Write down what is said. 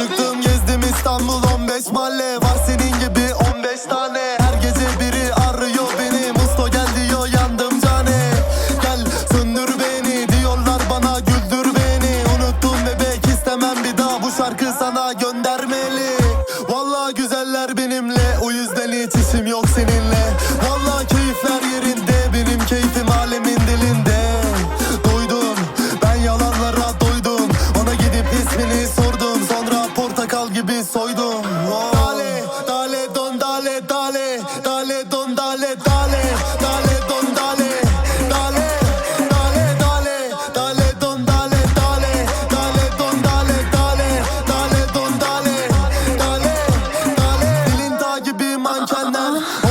Çıktım gezdim İstanbul 15 mahalle Var senin gibi. Dale, dale, don, dale, dale, dale, don, dale, dale, dale, don, dale, dale, dale, dale, dale, don, dale, dale, dale, don, dale, dale, dale, don, dale, dale, dale, dilin tağı gibi mankenler.